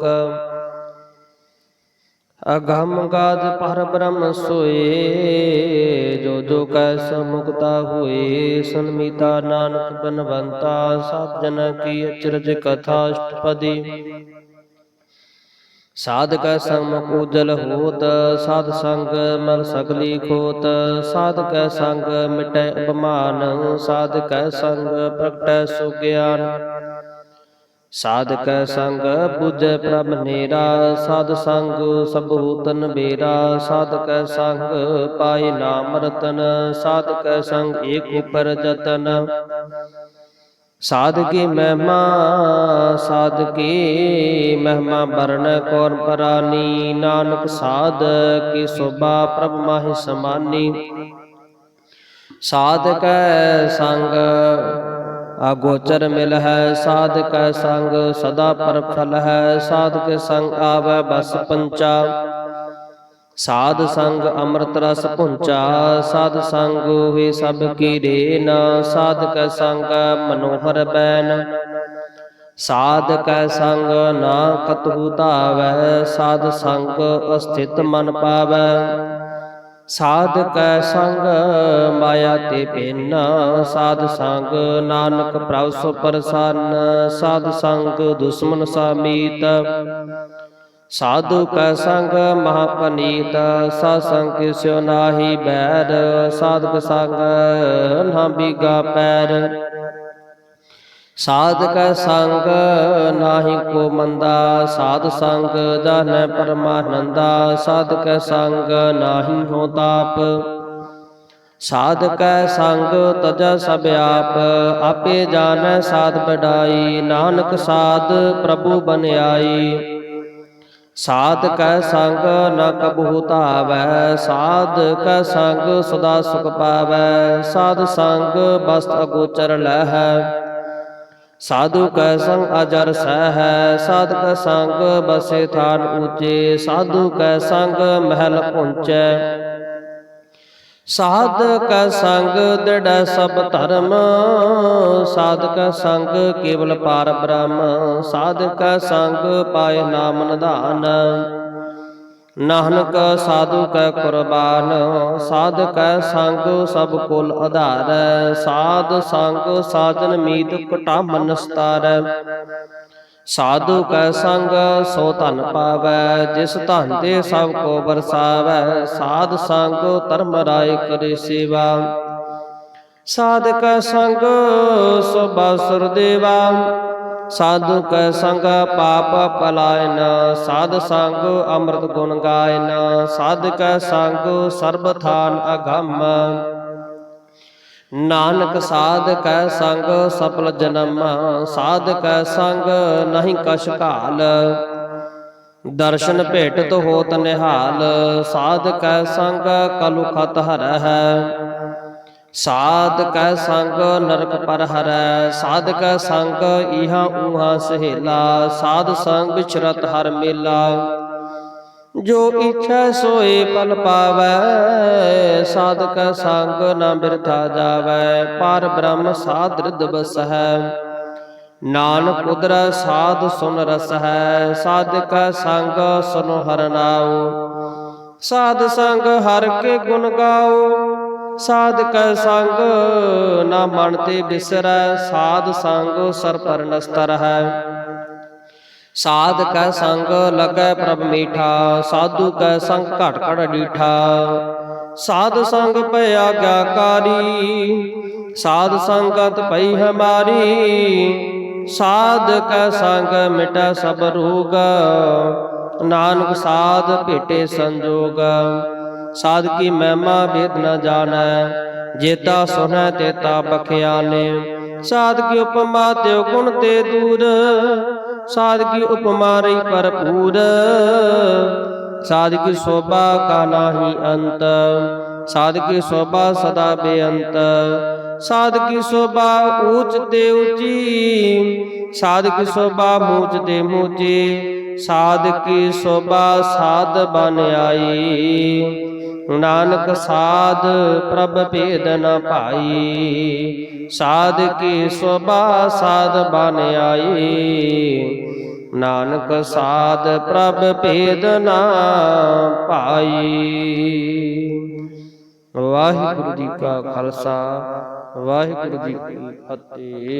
ਸੁਖ ਅਗਮ ਗਾਦ ਪਰ ਬ੍ਰਹਮ ਸੋਏ, ਜੋ ਜੋ ਕੈ ਸਮੁਕਤਾ ਹੋਏ, ਸੰਮੀਤਾ ਨਾਨਕ ਬਨਵੰਤਾ ਸਤ ਕੀ ਅਚਰਜ ਕਥਾ ਅਸ਼ਟਪਦੀ। ਸਾਧਕ ਸੰਗ ਉਜਲ ਹੋਤ, ਸਾਧ ਸੰਗ ਮਲ ਸਗਲੀ ਖੋਤ, ਸਾਧਕ ਸੰਗ ਮਿਟੈ ਅਪਮਾਨ, ਸਾਧਕ ਸੰਗ ਪ੍ਰਗਟੈ ਸੁਗਿਆਨ। ਸਾਧਕ ਸੰਗ 부ਜੈ ਪ੍ਰਭ ਨੇਰਾ ਸਾਧ ਸੰਗ ਸਭੂਤਨ ਬੇਰਾ ਸਾਧਕ ਸੰਗ ਪਾਏ ਨਾਮ ਰਤਨ ਸਾਧਕ ਸੰਗ ਏਕ ਉਪਰ ਜਤਨ। ਸਾਧਕੀ ਮਹਿਮਾ ਸਾਧਕੀ ਮਹਿਮਾ ਬਰਨ ਕੌਰ ਪਰਾਨੀ। ਨਾਨਕ ਸਾਧ ਕੀ ਸੋਭਾ ਪ੍ਰਭ ਮਾਹਿ ਸਮਾਨੀ। ਸਾਧਕ ਸੰਗ ਅਗੋਚਰ ਮਿਲ ਹੈ ਸਾਧ ਸਾਧਕ ਸੰਗ ਸਦਾ ਪਰ ਫਲ ਹੈ, ਸਾਧਕ ਸੰਗ ਆਵੈ ਬਸ ਪੰਚਾ। ਸਾਧ ਸੰਗ ਅੰਮ੍ਰਿਤ ਰਸ ਪੁੰਚਾ ਸਾਧ ਸੰਗ ਹੋਏ ਸਭ ਕੀ ਰੇਨ, ਸਾਧਕ ਸੰਗ ਮਨੋਹਰ ਬੈਨ। ਸਾਧਕ ਸੰਗ ਨਾ ਕਤਹੁ ਧਾਵੈ, ਸਾਧ ਸੰਗ ਅਸਥਿਤ ਮਨ ਪਾਵੈ। ਸਾਧਕ ਸੰਗ ਮਾਇਆ ਤੇ ਭਿੰਨ। ਸਾਧ ਸੰਗ ਨਾਨਕ ਪ੍ਰਭ ਸੁ ਪ੍ਰਸੰਨ ਸਾਧ ਸੰਗ ਦੁਸ਼ਮਨ ਸਾਮੀਤ। ਸਾਧੂ ਕੈ ਸੰਗ ਮਹਾਪਨੀਤ। ਸਾ ਸੰਗ ਸਿਓ ਨਾਹੀ ਬੈਰ। ਸਾਧਕ ਸੰਗ ਨਾ ਬੀਗਾ ਪੈਰ। ਸਾਧ ਸਾਧਕ ਸੰਗ ਨਾਹੀ ਕੋ ਮੰਦਾ, ਸਾਧ ਸੰਗ ਜਾਣੈ ਪਰਮਾਨੰਦਾ, ਸਾਧਕ ਸੰਗ ਨਾਹੀ ਹੋ ਤਾਪ। ਸਾਧਕ ਸੰਗ ਤਜ ਸਭ ਆਪ, ਆਪੇ ਜਾਣੈ ਸਾਧ ਬਡਾਈ ਨਾਨਕ ਸਾਧ ਪ੍ਰਭੂ ਬਨਿਆਈ। ਸਾਧ ਸਾਧਕ ਸੰਗ ਨ ਕਬਹੂ ਧਾਵੈ, ਸਾਧਕ ਸੰਗ ਸਦਾ ਸੁਖ ਪਾਵੈ, ਸਾਧ ਸੰਗ ਬਸਤ ਅਗੋਚਰ ਲਹੈ। ਸਾਧੂ ਕੈ ਸੰਗ ਅਜਰ ਸਹਿ, ਸਾਧਕ ਸੰਗ ਬਸੇ ਥਾਨ ਊਚੇ ਸਾਧੂ ਕੈ ਸੰਗ ਮਹਿਲ ਪਹੁੰਚੈ ਸਾਧਕ ਸੰਗ ਦ੍ਰਿੜ ਸਭ ਧਰਮ, ਸਾਧਕ ਸੰਗ ਕੇਵਲ ਪਾਰ ਬ੍ਰਹਮ, ਸਾਧਕ ਸੰਗ ਪਾਏ ਨਾਮ ਨਿਧਾਨ। ਨਾਨਕ ਸਾਧੂ ਕੈ ਕੁਰਬਾਨ ਸਾਧਕ ਸੰਗ ਸਭ ਕੁਲ ਆਧਾਰ, ਸਾਧ ਸੰਗ ਸਾਜਨ ਮੀਤ ਕਟਾ ਮਨਸਤਾਰ ਸਾਧੂ ਕੈ ਸੰਗ, ਸੋ ਧਨ ਪਾਵੈ, ਜਿਸ ਧਨ ਤੇ ਸਭ ਕੋ ਵਰਸਾਵੈ, ਸਾਧ ਸੰਗ ਧਰਮ ਰਾਏ ਕਰੇ ਸੇਵਾ। ਸਾਧਕ ਸੰਗ, ਸੋ ਬਾਸੁਰ ਦੇਵਾ ਸਾਧੂ ਕੈ ਸੰਗ ਪਾਪ ਪਲਾਇਨ, ਸਾਧ ਸੰਗ ਅੰਮ੍ਰਿਤ ਗੁਣ ਗਾਇਨ ਸਾਧਕ ਸੰਗ ਸਰਬ ਥਾਨ ਅਗੰਮ। ਨਾਨਕ ਸਾਧਕ ਸੰਗ ਸਫਲ ਜਨਮ, ਸਾਧ ਸਾਧਕ ਸੰਗ ਨਹੀਂ ਕਛ ਘਾਲ। ਦਰਸ਼ਨ ਭੇਟਤ ਹੋਤ ਨਿਹਾਲ, ਸਾਧ ਕੈ ਸੰਗ ਕਲੁ ਖਤ ਹਰਹਿ। ਸਾਧ ਸਾਧਕ ਸੰਗ ਨਰਕ ਪਰ ਹਰੈ ਸਾਧਕ ਸੰਗ ਇਹਾ ਉਹਾ ਸਹੇਲਾ, ਸਾਧ ਸੰਗ ਵਿਚਰਤ ਹਰ ਮੇਲਾ। ਜੋ ਇਛੈ ਸੋਏ ਪਲ ਪਾਵੈ ਸਾਧਕ ਸੰਗ ਨਾ ਬਿਰਥਾ ਜਾਵੈ, ਪਰ ਬ੍ਰਹਮ ਸਾਧ ਰਿਦ ਬਸਹਿ ਨਾਨਕ ਉਦਰ ਸਾਧ ਸੁਨ ਰਸ ਹੈ ਸਾਧ ਸਾਧਕ ਸੰਗ ਸੁਨੋ ਹਰ ਨਾਉ। ਸਾਧ ਸੰਗ ਹਰ ਕੇ ਗੁਣ ਗਾਓ ਸਾਧ ਸਾਧਕ ਸੰਗ, ਨਾ ਮਨ ਤੇ ਬਿਸਰੈ, ਸਾਧ ਸੰਗ ਸਰ ਪਰ ਨਸਤਰ ਹੈ। ਸਾਧ ਕੈ ਸੰਗ, ਲਗੈ ਪ੍ਰਭ ਮੀਠਾ, ਸਾਧੂ ਕੈ ਸੰਗ ਘਟ ਘਟ ਡੀਠਾ। ਸਾਧ ਸੰਗ ਭਇਆ ਗਿਆਕਾਰੀ ਸਾਧ ਸੰਗਤ ਪਈ ਹਮਾਰੀ ਸਾਧ ਕੈ ਸੰਗ ਮਿਟਾ ਸਭ ਰੋਗ, ਨਾਨਕ ਸਾਧ ਭੇਟੇ ਸੰਜੋਗ। ਸਾਧ ਕੀ ਮਹਿਮਾ ਵੇਦ ਨ ਜਾਣੈ, ਜੇਤਾ ਸੁਨੈ ਤੇਤਾ ਬਖਿਆਨੇ ਸਾਧ ਕੀ ਉਪਮਾ ਤੇ ਗੁਣ ਤੇ ਦੂਰ ਸਾਧ ਕੀ ਉਪਮਾ ਰਹੀ ਭਰਪੂਰ। ਸਾਧ ਕੀ ਸੋਭਾ ਕਾ ਨਾਹੀ ਅੰਤ ਸਾਧ ਕੀ ਸੋਭਾ ਸਦਾ ਬੇਅੰਤ। ਸਾਧ ਕੀ ਸੋਭਾ ਊਚ ਤੇ ਉੱਚੀ ਸਾਧ ਕੀ ਸੋਭਾ ਮੂਚ ਤੇ ਮੂਚੀ। ਸਾਧ ਕੀ ਸੋਭਾ ਸਾਧ ਬਨ ਆਈ। ਨਾਨਕ ਸਾਧ ਪ੍ਰਭ ਭੇਦ ਨ ਭਾਈ। ਸਾਧ ਕੀ ਸੋਭਾ ਸਾਧ ਬਨ ਆਈ। ਨਾਨਕ ਸਾਧ ਪ੍ਰਭ ਭੇਦ ਨਾ ਪਾਈ ਵਾਹਿਗੁਰੂ ਜੀ ਕਾ ਖਾਲਸਾ, ਵਾਹਿਗੁਰੂ ਜੀ ਕੀ ਫਤਿਹ।